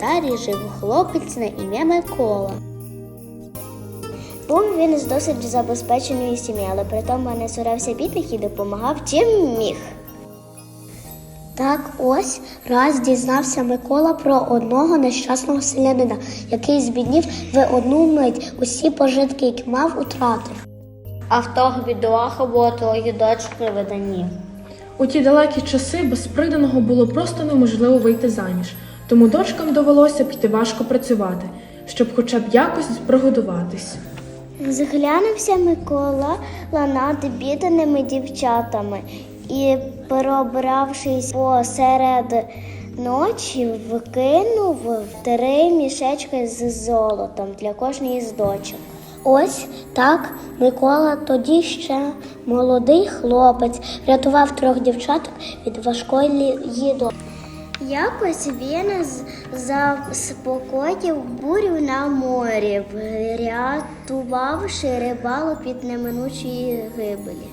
Татарі жив хлопець на ім'я Микола. Був він з досить забезпеченої сім'ї, але при тому не сорався бідних і допомагав чим міг. Так ось раз дізнався Микола про одного нещасного селянина, який збіднів в одну мить усі пожитки, які мав, утратив. А в того бідолаха було троє дочки видані. У ті далекі часи без приданого було просто неможливо вийти заміж, тому дочкам довелося піти важко працювати, щоб хоча б якось прогодуватись. Зглянувся Микола над бідними дівчатами і, пробравшись посеред ночі, вкинув в три мішечки з золотом для кожної з дочок. Ось так Микола тоді ще молодий хлопець врятував трьох дівчаток від важкої долі. Якось він заспокоїв бурю на морі, врятувавши рибалу від неминучої гибелі.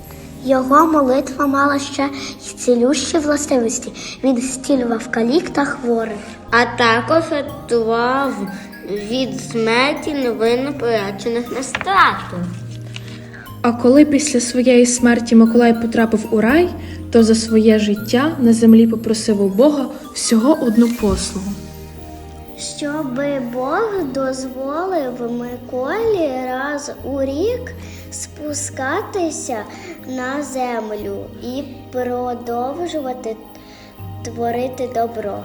Його молитва мала ще й цілющі властивості. Він зцілював калік та хворих. А також рятував від смерті невинно порячених на страту. А коли після своєї смерті Миколай потрапив у рай, то за своє життя на землі попросив у Бога всього одну послугу. Щоби Бог дозволив Миколі раз у рік спускатися на землю і продовжувати творити добро.